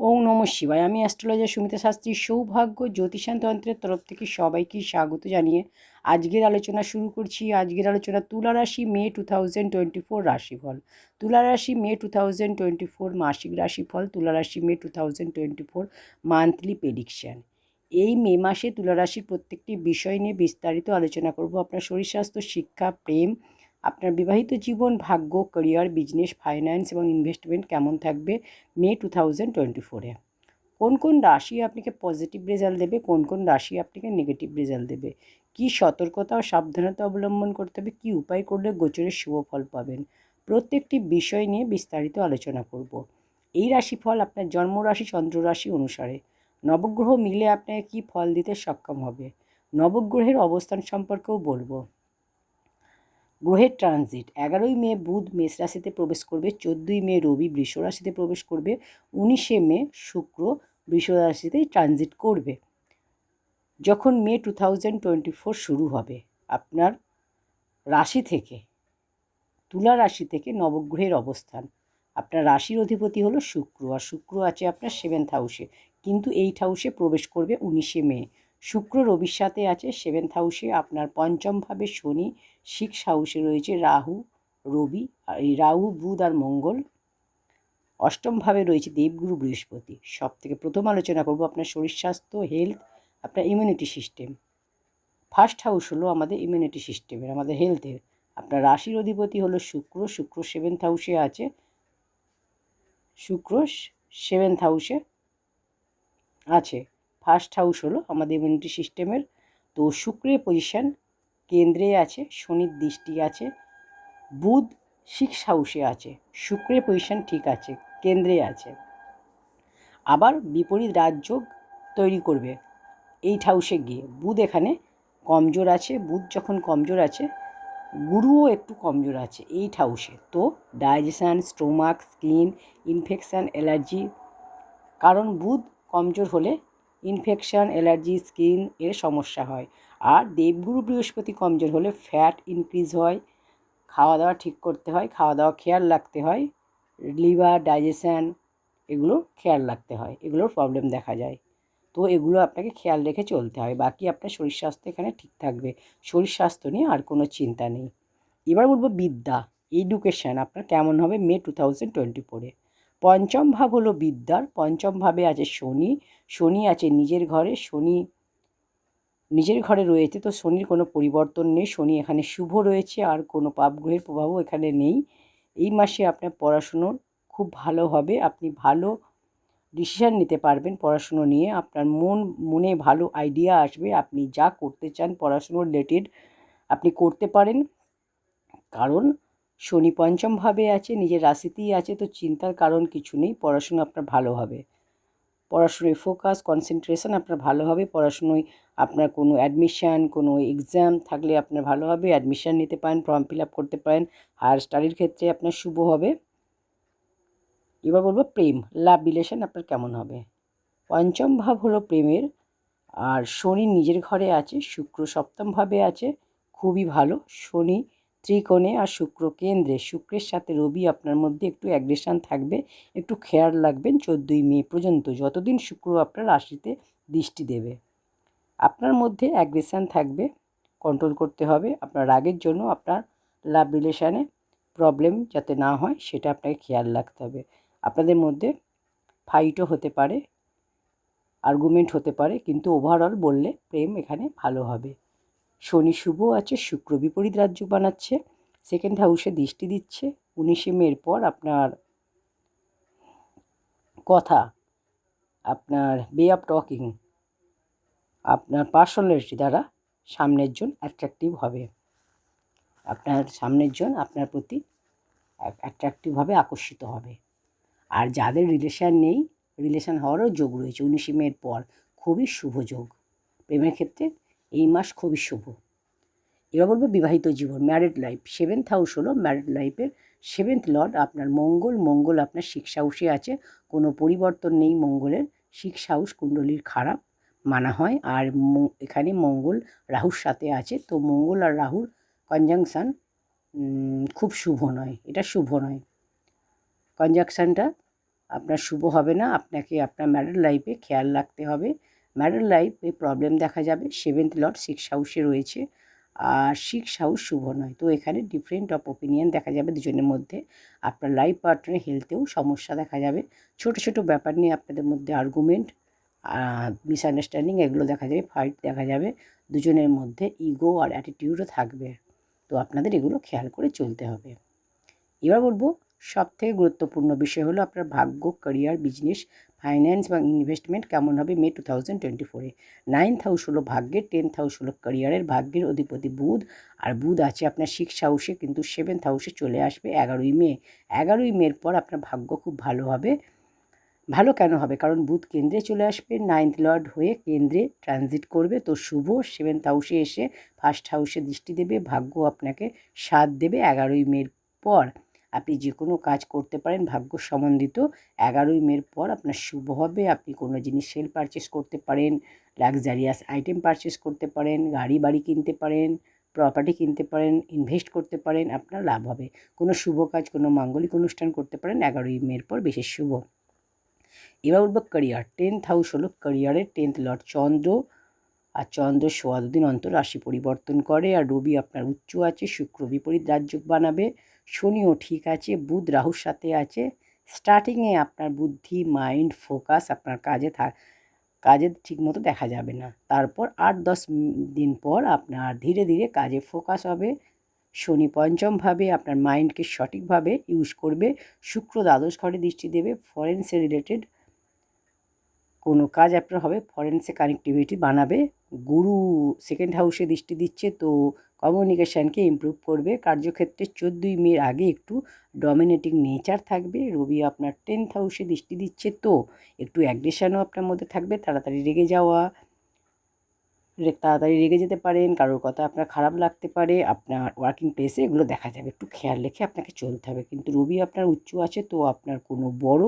ওং নম শিবায়। আমি অ্যাস্ট্রোলজার সুমিতা শাস্ত্রী সৌভাগ্য জ্যোতিষান তন্ত্রের তরফ থেকে সবাইকে স্বাগত জানিয়ে আজকের আলোচনা শুরু করছি। আজকের আলোচনা তুলা রাশি May two thousand twenty four রাশিফল। তুলা রাশি May two thousand twenty four মাসিক রাশিফল, তুলা রাশি May two thousand twenty four monthly prediction এই মে মাসে তুলা রাশির প্রত্যেকটি বিষয় নিয়ে বিস্তারিত আলোচনা করব। আপনার শরীর স্বাস্থ্য, শিক্ষা, প্রেম আপনার বিবাহিত জীবন, ভাগ্য ক্যারিয়ার বিজনেস ফাইন্যান্স এবং ইনভেস্টমেন্ট কেমন থাকবে মে টু থাউজেন্ড টোয়েন্টি ফোরে কোন কোন রাশি আপনাকে পজিটিভ রেজাল্ট দেবে, কোন কোন রাশি আপনাকে নেগেটিভ রেজাল্ট দেবে? কী সতর্কতা ও সাবধানতা অবলম্বন করতে হবে, কী উপায় করলে গোচরের শুভ ফল পাবেন? প্রত্যেকটি বিষয় নিয়ে বিস্তারিত আলোচনা করব। এই রাশিফল আপনার জন্মরাশি চন্দ্ররাশি অনুসারে। নবগ্রহ মিলে আপনাকে কী ফল দিতে সক্ষম হবে? নবগ্রহের অবস্থান সম্পর্কেও বলব। গ্রহের ট্রানজিট, এগারোই মে বুধ মেষ রাশিতে প্রবেশ করবে, চোদ্দোই মে রবি বৃষ রাশিতে প্রবেশ করবে, উনিশে মে শুক্র বৃষ রাশিতে ট্রানজিট করবে। যখন May two thousand twenty four শুরু হবে, আপনার রাশি থেকে, তুলা রাশি থেকে নবগ্রহের অবস্থান। আপনার রাশির অধিপতি হলো শুক্র, আর শুক্র আছে আপনার সেভেন্থ হাউসে, কিন্তু এইট হাউসে প্রবেশ করবে উনিশে মে। শুক্র রবির সাথে আছে সেভেন্থ হাউসে আপনার পঞ্চমভাবে শনি সিক্স হাউসে রয়েছে রাহু, রবি, আর এই রাহু, বুধ আর মঙ্গল। অষ্টমভাবে রয়েছে দেবগুরু বৃহস্পতি। সব থেকে প্রথম আলোচনা করব আপনার শরীর স্বাস্থ্য হেলথ আপনার ইমিউনিটি সিস্টেম ফার্স্ট হাউস হলো আমাদের ইমিউনিটি সিস্টেমের আমাদের হেলথের আপনার রাশির অধিপতি হলো শুক্র শুক্র সেভেন্থ হাউসে আছে। শুক্র সেভেন্থ হাউসে আছে। ফার্স্ট হাউস হলো আমাদের ইমিউনিটি সিস্টেমের তো শুক্রের পজিশান কেন্দ্রে আছে, শনির দৃষ্টি আছে, বুধ সিক্স হাউসে আছে, শুক্রের পজিশান ঠিক আছে, কেন্দ্রে আছে। আবার বিপরীত রাজযোগ তৈরি করবে এইট হাউসে গিয়ে। বুধ এখানে কমজোর আছে, বুধ যখন কমজোর আছে, গুরুও একটু কমজোর আছে এইট হাউসে তো digestion stomach skin infection allergy কারণ বুধ কমজোর হলে ইনফেকশান, অ্যালার্জি, স্কিন এর সমস্যা হয়। আর দেবগুরু বৃহস্পতি কমজোর হলে ফ্যাট ইনক্রিজ হয় খাওয়া দাওয়া ঠিক করতে হয় খাওয়া দাওয়া খেয়াল রাখতে হয়, লিভার, ডাইজেশান এগুলো খেয়াল রাখতে হয়, এগুলোর প্রবলেম দেখা যায়। তো এগুলো আপনাকে খেয়াল রেখে চলতে হয়, বাকি আপনার শরীর স্বাস্থ্য এখানে ঠিক থাকবে। শরীর স্বাস্থ্য নিয়ে আর কোনো চিন্তা নেই। এবার বলব বিদ্যা এডুকেশান আপনার কেমন হবে মে টু থাউজেন্ড টোয়েন্টি ফোরে পঞ্চম ভাব হলো বিদ্যার, পঞ্চম ভাবে আছে শনি শনি আছে নিজের ঘরে, শনি নিজের ঘরে রয়েছে তো শনির কোনো পরিবর্তন নেই, শনি এখানে শুভ রয়েছে, আর কোনো পাপগ্রহের প্রভাবও এখানে নেই। এই মাসে আপনার পড়াশুনোর খুব ভালো হবে, আপনি ভালো ডিসিশান নিতে পারবেন পড়াশুনো নিয়ে, আপনার মন, মনে ভালো আইডিয়া আসবে, আপনি যা করতে চান পড়াশুনোর রিলেটেড আপনি করতে পারেন। কারণ শনি পঞ্চমভাবে আছে, নিজের রাশিতেই আছে, তো চিন্তার কারণ কিছু নেই, পড়াশুনো আপনার ভালো হবে। পড়াশুনোয় ফোকাস কনসেন্ট্রেশন আপনার ভালো হবে, পড়াশুনোয় আপনার কোনো অ্যাডমিশান কোনো এক্সাম থাকলে আপনার ভালো হবে অ্যাডমিশান নিতে পারেন ফর্ম ফিল আপ করতে পারেন হায়ার স্টাডির ক্ষেত্রে আপনার শুভ হবে। এবার বলব প্রেম লাভ রিলেশন আপনার কেমন হবে? পঞ্চম ভাব হলো প্রেমের, আর শনি নিজের ঘরে আছে, শুক্র সপ্তমভাবে আছে, খুবই ভালো, শনি ত্রিকোণে আর শুক্র কেন্দ্রে। শুক্রের সাথে রবি আপনার মধ্যে একটু অ্যাগ্রেশন থাকবে, একটু খেয়াল রাখবেন চোদ্দোই মে পর্যন্ত। যতদিন শুক্র আপনার রাশিতে দৃষ্টি দেবে, আপনার মধ্যে অ্যাগ্রেশন থাকবে কন্ট্রোল করতে হবে। আপনার রাগের জন্য আপনার লাভ রিলেশানে প্রবলেম যাতে না হয়, সেটা আপনাকে খেয়াল রাখতে হবে। আপনাদের মধ্যে ফাইটও হতে পারে আর্গুমেন্ট হতে পারে, কিন্তু ওভারঅল বললে প্রেম এখানে ভালো হবে। শনি শুভ আছে, শুক্র বিপরীত রাজ্য বানাচ্ছে। সেকেন্ড হাউসে দৃষ্টি দিচ্ছে। উনিশে মের পর আপনার কথা, আপনার বে অফ টকিং আপনার পার্সোনালিটি দ্বারা সামনের জন অ্যাট্রাকটিভ হবে। আপনার সামনের জন আপনার প্রতি অ্যাট্রাকটিভভাবে আকর্ষিত হবে। আর যাদের রিলেশান নেই রিলেশান হওয়ারও যোগ রয়েছে। উনিশে মের পর খুবই শুভ যোগ। প্রেমের ক্ষেত্রে এই মাস খুবই শুভ। এবার বলব বিবাহিত জীবন ম্যারিড লাইফ সেভেন্থ হাউস হলো ম্যারিড লাইফের সেভেন্থ লর্ড আপনার মঙ্গল মঙ্গল আপনার সিক্স হাউসে আছে। কোনো পরিবর্তন নেই মঙ্গলের। সিক্স হাউস কুণ্ডলীর খারাপ, মানা হয়। আর এখানে মঙ্গল রাহুর সাথে আছে। তো মঙ্গল আর রাহুর কনজাংশান খুব শুভ নয়। এটা শুভ নয়। কনজাংশানটা আপনার শুভ হবে না। আপনাকে আপনার ম্যারিড লাইফে খেয়াল রাখতে হবে। ম্যারিড লাইফে প্রবলেম দেখা যাবে। সেভেন্থ লর্ড সিক্স হাউসে রয়েছে। আর সিক্স হাউস শুভ নয়। তো এখানে ডিফারেন্ট অফ ওপিনিয়ন দেখা যাবে দুজনের মধ্যে। আপনার লাইফ পার্টনারের হেলথেও সমস্যা দেখা যাবে। ছোট ছোট ব্যাপার নিয়ে আপনাদের মধ্যে আর্গুমেন্ট মিসআন্ডারস্ট্যান্ডিং এগুলো দেখা যাবে। ফাইট দেখা যাবে। দুজনের মধ্যে ইগো আর অ্যাটিটিউডও থাকবে। তো আপনাদের এগুলো খেয়াল করে চলতে হবে। এবার বলব সব থেকে গুরুত্বপূর্ণ বিষয় হলো আপনার ভাগ্য ক্যারিয়ার বিজনেস ফাইন্যান্স বা ইনভেস্টমেন্ট কেমন হবে মে টু থাউজেন্ড টোয়েন্টি ফোরে নাইন্থ হাউস হলো ভাগ্যের টেন্থ হাউস হলো ক্যারিয়ারের ভাগ্যের অধিপতি বুধ, আর বুধ আছে আপনার সিক্স হাউসে, কিন্তু সেভেন্থ হাউসে চলে আসবে এগারোই মে। এগারোই মের পর আপনার ভাগ্য খুব ভালো হবে। ভালো কেন হবে? কারণ বুধ কেন্দ্রে চলে আসবে, নাইন্থ লর্ড হয়ে কেন্দ্রে ট্রানজিট করবে। তো শুভ সেভেন্থ হাউসে এসে ফার্স্ট হাউসে দৃষ্টি দেবে, ভাগ্য আপনাকে সাথ দেবে এগারোই মের পর। আপনি যে কোনো কাজ করতে পারেন, ভাগ্য সম্বন্ধিত। এগারোই মের পর আপনার শুভ হবে। আপনি কোনো জিনিস সেল পারচেস করতে পারেন লাক্সারিয়াস আইটেম পারচেস করতে পারেন, গাড়ি বাড়ি কিনতে পারেন প্রপার্টি কিনতে পারেন ইনভেস্ট করতে পারেন, আপনার লাভ হবে। কোনো শুভ কাজ, কোনো মাঙ্গলিক অনুষ্ঠান করতে পারেন, এগারোই মের পর বিশেষ শুভ। এবার উঠবো ক্যারিয়ার টেন্থ হাউস হলো ক্যারিয়ারের টেন্থ লর্ড চন্দ্র। আর চন্দ্র সোয়া দুদিন অন্তর রাশি পরিবর্তন করে, আর রবি আপনার উচ্চ আছে, শুক্র বিপরীত রাজ্য বানাবে, শনিও ঠিক আছে, বুধ রাহুর সাথে আছে। স্টার্টিংয়ে আপনার বুদ্ধি মাইন্ড ফোকাস আপনার কাজে থাক কাজে ঠিকমতো দেখা যাবে না। তারপর আট দশ দিন পর আপনার ধীরে ধীরে কাজে ফোকাস হবে। শনি পঞ্চমভাবে আপনার মাইন্ডকে সঠিকভাবে ইউজ করবে, শুক্র দ্বাদশ ঘরে দৃষ্টি দেবে ফরেন্সে রিলেটেড কোনো কাজ আপনার হবে ফরেন্সে কানেক্টিভিটি বানাবে। গুরু সেকেন্ড হাউসে দৃষ্টি দিচ্ছে, তো কমিউনিকেশানকে ইমপ্রুভ করবে। কার্যক্ষেত্রে চোদ্দোই মের আগে একটু ডমিনেটিং নেচার থাকবে। রবি আপনার টেন্থ হাউসে দৃষ্টি দিচ্ছে, তো একটু অ্যাগ্রেশানও আপনার মধ্যে থাকবে। তাড়াতাড়ি রেগে যাওয়া তাড়াতাড়ি রেগে যেতে পারেন, কারোর কথা আপনার খারাপ লাগতে পারে, আপনার ওয়ার্কিং প্লেসে এগুলো দেখা যাবে। একটু খেয়াল রেখে আপনাকে চলতে হবে। কিন্তু রবি আপনার উচ্চ আছে, তো আপনার কোনো বড়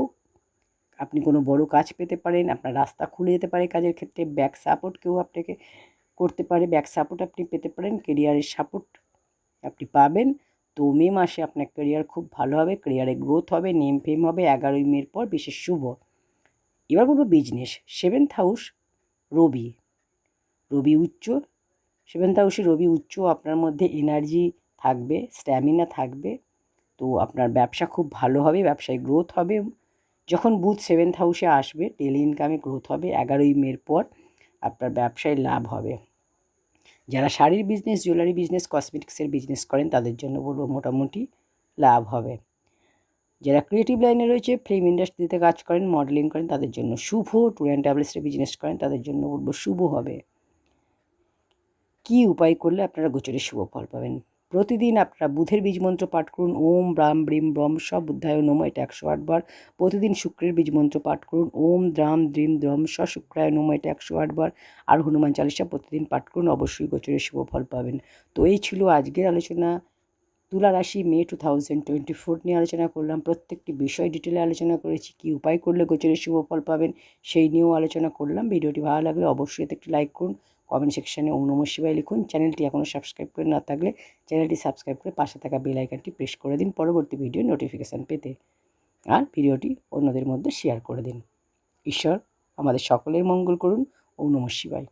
আপনি কোনো বড় কাজ পেতে পারেন, আপনার রাস্তা খুলে যেতে পারে কাজের ক্ষেত্রে ব্যাক সাপোর্ট কেউ আপনাকে করতে পারে ব্যাক সাপোর্ট আপনি পেতে পারেন কেরিয়ারের সাপোর্ট আপনি পাবেন। তো মে মাসে আপনার কেরিয়ার খুব ভালো হবে কেরিয়ারে গ্রোথ হবে নেম ফেম হবে, এগারোই মের পর বিশেষ শুভ। এবার বলব বিজনেস সেভেন্থ হাউস রবি। রবি উচ্চ সেভেন্থ হাউসে রবি উচ্চ, আপনার মধ্যে এনার্জি থাকবে স্ট্যামিনা থাকবে। তো আপনার ব্যবসা খুব ভালো হবে, ব্যবসায় গ্রোথ হবে। যখন বুথ সেভেন্থ হাউসে আসবে ডেলি ইনকামে গ্রোথ হবে, এগারোই মের পর আপনার ব্যবসায় লাভ হবে। যারা শাড়ির বিজনেস জুয়েলারি বিজনেস কসমেটিক্সের বিজনেস করেন, তাদের জন্য বলব মোটামুটি লাভ হবে। যারা ক্রিয়েটিভ লাইনে রয়েছে ফিল্ম ইন্ডাস্ট্রিতে কাজ করেন মডেলিং করেন, তাদের জন্য শুভ। ট্যুর অ্যান্ড ট্রাভেলসের বিজনেস করেন, তাদের জন্য বলব শুভ হবে। কী উপায় করলে আপনারা গোচরে শুভ ফল পাবেন? প্রতিদিন আপনারা বুধের বীজ মন্ত্র পাঠ করুন। ওম, ব্রাম, ব্রিম ব্রম সব বুদ্ধায় নম, এটা একশো আটবার প্রতিদিন শুক্রের বীজ মন্ত্র পাঠ করুন। ওম, দ্রাম, দ্রিম, দ্রম, স শুক্রায় নম, এটা একশো আটবার আর হনুমান চালিশা প্রতিদিন পাঠ করুন। অবশ্যই গোচরে শুভ ফল পাবেন। তো এই ছিল আজকের আলোচনা। তুলা রাশি May two thousand twenty four নিয়ে আলোচনা করলাম। প্রত্যেকটি বিষয় ডিটেলে আলোচনা করেছি। কী উপায় করলে গোচরের শুভ ফল পাবেন সেই নিয়েও আলোচনা করলাম। ভিডিওটি ভালো লাগলে অবশ্যই একটি লাইক করুন। কমেন্ট সেকশানে ওম শিবায় লিখুন। চ্যানেলটি এখনও সাবস্ক্রাইব করে না থাকলে চ্যানেলটি সাবস্ক্রাইব করে পাশে থাকা বেল আইকনটি প্রেস করে দিন পরবর্তী ভিডিও নোটিফিকেশান পেতে। আর ভিডিওটি অন্যদের মধ্যে শেয়ার করে দিন। ঈশ্বর আমাদের সকলের মঙ্গল করুন। ওম শিবায়।